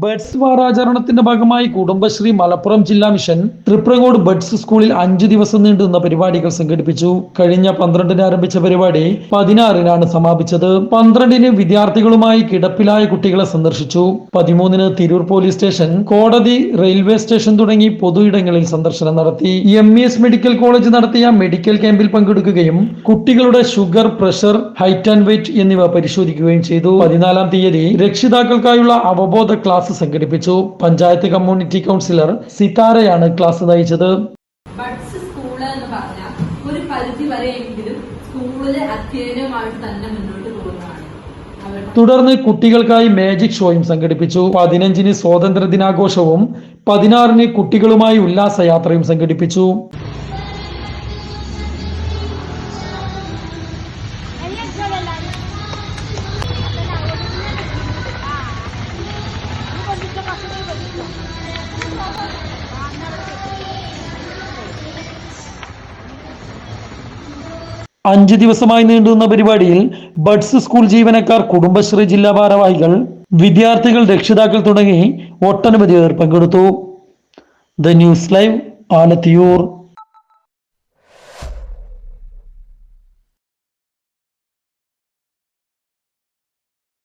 Buds വാരാചരണത്തിന്റെ ഭാഗമായി കുടുംബശ്രീ മലപ്പുറം ജില്ലാ mission Triprangode buds സ്കൂളിൽ അഞ്ചു ദിവസം നീണ്ടുന്ന പരിപാടികൾ സംഘടിപ്പിച്ചു. കഴിഞ്ഞ പന്ത്രണ്ടിന് ആരംഭിച്ച പരിപാടി പതിനാറിനാണ് സമാപിച്ചത്. പന്ത്രണ്ടിന് വിദ്യാർത്ഥികളുമായി കിടപ്പിലായ കുട്ടികളെ സന്ദർശിച്ചു. പതിമൂന്നിന് തിരൂർ പോലീസ് സ്റ്റേഷൻ കോടതി റെയിൽവേ സ്റ്റേഷൻ തുടങ്ങി പൊതു ഇടങ്ങളിൽ സന്ദർശനം നടത്തി. എം എസ് മെഡിക്കൽ കോളേജ് നടത്തിയ മെഡിക്കൽ ക്യാമ്പിൽ പങ്കെടുക്കുകയും കുട്ടികളുടെ sugar pressure height and weight എന്നിവ പരിശോധിക്കുകയും ചെയ്തു. പതിനാലാം തീയതി രക്ഷിതാക്കൾക്കായുള്ള അവബോധ ക്ലാസ് സംഘടിപ്പിച്ചു. പഞ്ചായത്ത് കമ്മ്യൂണിറ്റി കൗൺസിലർ സിതാരയാണ് ക്ലാസ് നയിച്ചത്. ഒരു പരിധി വരെയെങ്കിലും സ്കൂളിലെ തന്നെ മുന്നോട്ട് പോകുന്നതാണ്. തുടർന്ന് കുട്ടികൾക്കായി മാജിക് ഷോയും സംഘടിപ്പിച്ചു. പതിനഞ്ചിന് സ്വാതന്ത്ര്യ ദിനാഘോഷവും പതിനാറിന് കുട്ടികളുമായി ഉല്ലാസയാത്രയും സംഘടിപ്പിച്ചു. അഞ്ച് ദിവസമായി നീണ്ടുന്ന പരിപാടിയിൽ ബഡ്സ് സ്കൂൾ ജീവനക്കാർ കുടുംബശ്രീ ജില്ലാ ഭാരവാഹികൾ വിദ്യാർത്ഥികൾ രക്ഷിതാക്കൾ തുടങ്ങി ഒട്ടനവധി പേർ പങ്കെടുത്തു. The news live Alathiyur.